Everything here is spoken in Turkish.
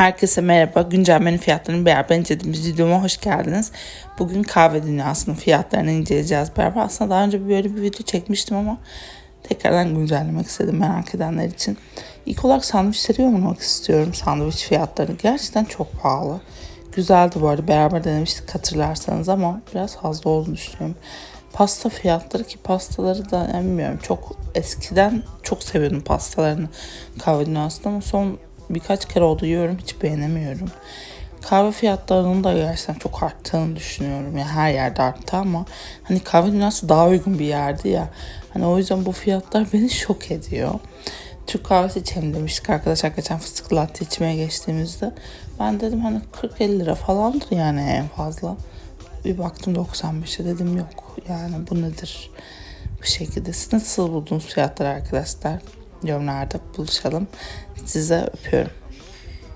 Herkese merhaba. Güncel menü fiyatlarını beraber incelediğimiz videoma hoş geldiniz. Bugün kahve dünyasının fiyatlarını inceleyeceğiz beraber. Aslında daha önce böyle bir video çekmiştim ama tekrardan güncellemek istedim merak edenler için. İlk olarak sandviçleri yorumlamak istiyorum. Sandviç fiyatları gerçekten çok pahalı. Güzeldi bu arada beraber denemiştik hatırlarsanız ama biraz fazla olduğunu düşünüyorum. Pasta fiyatları ki pastaları da bilmiyorum çok eskiden çok seviyordum pastalarını kahve dünyasında ama son birkaç kere oldu yiyorum hiç beğenemiyorum. Kahve fiyatlarının da gerçekten çok arttığını düşünüyorum. Yani her yerde arttı ama hani kahve dünyası daha uygun bir yerdi ya. Hani o yüzden bu fiyatlar beni şok ediyor. Türk kahvesi içelim demiştik arkadaşlar geçen fıstıklı latte içmeye geçtiğimizde. Ben dedim hani 40-50 lira falandır yani en fazla. Bir baktım 95'e dedim yok yani bu nedir? Bu şekilde siz nasıl buldunuz fiyatları arkadaşlar? Yorumlarda buluşalım. Size öpüyorum.